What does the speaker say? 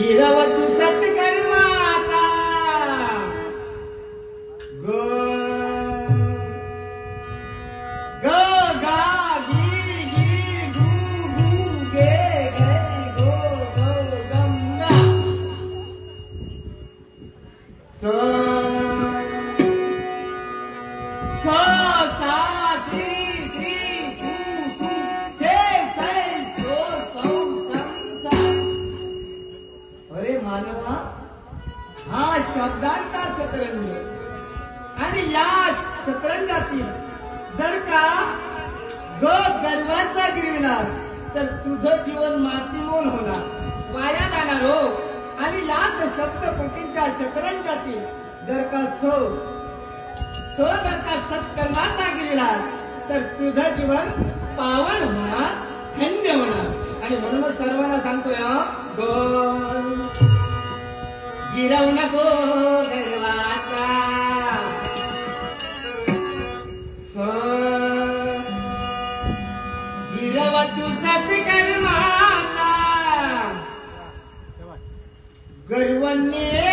你让我 शब्दांचा शतरंज आणि या शतरंजातील जर का ग गर्वाचा गिरविणार तर तुझं जीवन मातीमोल होणार. वाया जाणार हो. आणि याच शब्द कोटींच्या शतरंजातील जर का सो सो जर का सत्कर्माचा गिरविणार तर तुझं जीवन पावन होणार धन्य होणार. आणि म्हणूनच सर्वांना सांगतोय ग. गिरौनको दरवाज़ा सो गिरव गर्वन्ये